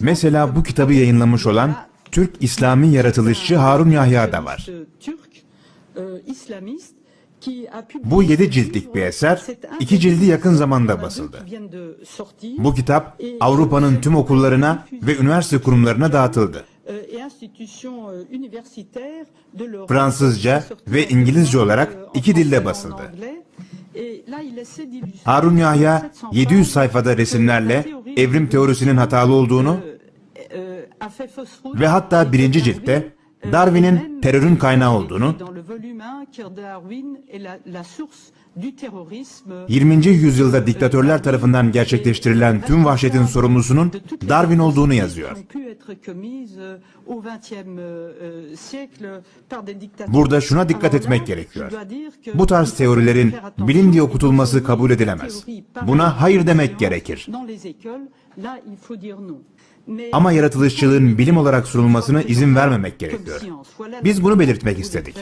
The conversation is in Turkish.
Mesela bu kitabı yayınlamış olan Türk İslami yaratılışçı Harun Yahya da var. Bu yedi ciltlik bir eser, iki cildi yakın zamanda basıldı. Bu kitap Avrupa'nın tüm okullarına ve üniversite kurumlarına dağıtıldı. Fransızca ve İngilizce olarak iki dilde basıldı. Harun Yahya 700 sayfada resimlerle evrim teorisinin hatalı olduğunu ve hatta birinci ciltte Darwin'in terörün kaynağı olduğunu, 20. yüzyılda diktatörler tarafından gerçekleştirilen tüm vahşetin sorumlusunun Darwin olduğunu yazıyor. Burada şuna dikkat etmek gerekiyor. Bu tarz teorilerin bilim diye okutulması kabul edilemez. Buna hayır demek gerekir. Ama yaratılışçılığın bilim olarak sunulmasına izin vermemek gerekiyor. Biz bunu belirtmek istedik.